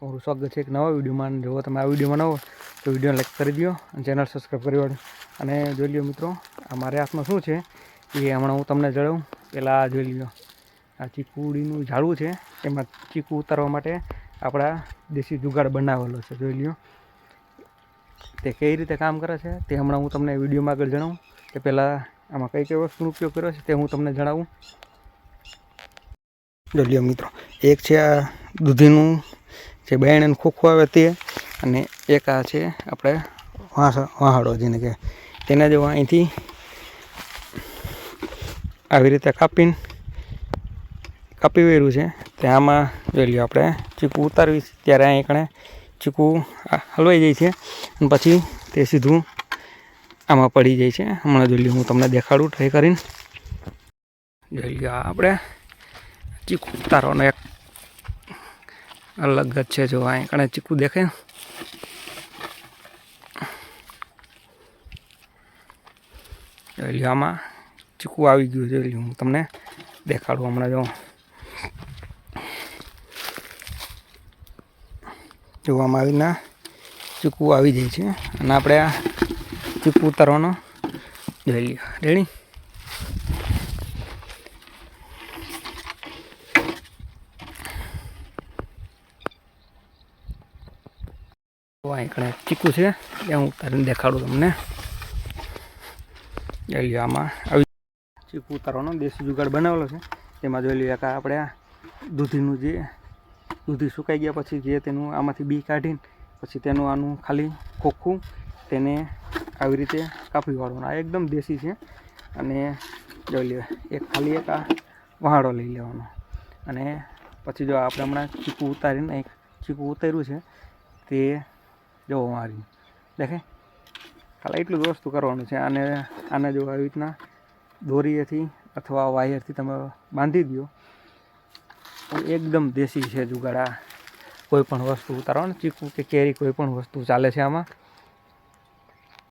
તમારું સ્વાગત છે એક નવા વિડીયોમાં. જો તમે આ વિડીયોમાં નવો તો વિડીયોને લાઈક કરી દો અને ચેનલ સબસ્ક્રાઈબ કરી વાળો અને જોઈ લો મિત્રો, આ મારા હાથમાં શું છે? એ હમણાં હું તમને જણાવું. પહેલાં જોઈ લ્યો, આ ચીકુડીનું ઝાડું છે, એમાં ચીકુ ઉતારવા માટે આપણા દેશી જુગાડ બનાવેલો છે. જોઈ લ્યો, તે કઈ રીતે કામ કરે છે, તે હમણાં હું તમને વિડીયોમાં આગળ જણાવું. કે પહેલાં આમાં કઈ કઈ વસ્તુનો ઉપયોગ કર્યો છે, તે હું તમને જણાવું. જોઈ લ્યો મિત્રો, એક છે આ દૂધીનું જે બેણ ખોખો આવે તે અને એક આ છે આપણે વાહાડો જેને કે તેને જો અહીંથી આવી રીતે કાપીને કાપી વેર્યું છે. તે આમાં જોઈ લ્યો આપણે ચીકુ ઉતારવી ત્યારે અહીં કણે ચીકુ હલવાઈ જાય છે અને પછી તે સીધું આમાં પડી જાય છે. હમણાં જોઈ લ્યો હું તમને દેખાડું ટ્રાય કરીને. જોઈ લ્યો આપણે ચીકુ ઉતારવાનો એક અલગ જ છે જો અહીં કણે ચીકુ દેખાય આમાં ચીકુ આવી ગયું છે હું તમને દેખાડું હમણાં જો. જોવામાં આવીને ચીકુ આવી જાય છે. અને આપણે આ ચીકુ ઉતારવાનો જોઈ લઈએ રેડી તો અહીં કણે ચીકુ છે. એ હું ઉતારીને દેખાડું તમને. જોઈ આમાં. આવી ચીકુ ઉતારવાનો દેશી જુગાડ બનાવેલો છે. તેમાં જોઈ લઈએ કે આપણે દૂધીનું જે દૂધી સુકાઈ ગયા પછી જે તેનું આમાંથી બી કાઢીને પછી તેનું આનું ખાલી ખોખું તેને આવી રીતે કાપી વાળવાનું. આ એકદમ દેશી છે. અને જોઈ લ્યો, એક ખાલી એક આ વહાડો લઈ લેવાનો. અને પછી જો આપણે હમણાં ચીકુ ઉતારીને એક ચીકુ ઉતાર્યું છે, તે જો મારી, દેખે? ખાલી એટલું જ વસ્તુ કરવાનું છે. આને આને જો આવી રીતના દોરીએથી અથવા વાયરથી તમે બાંધી દો એકદમ દેશી છે જુગાડા કોઈ પણ વસ્તુ ઉતારવાનું, ચીકુ કે કેરી કોઈ પણ વસ્તુ ચાલે છે આમાં.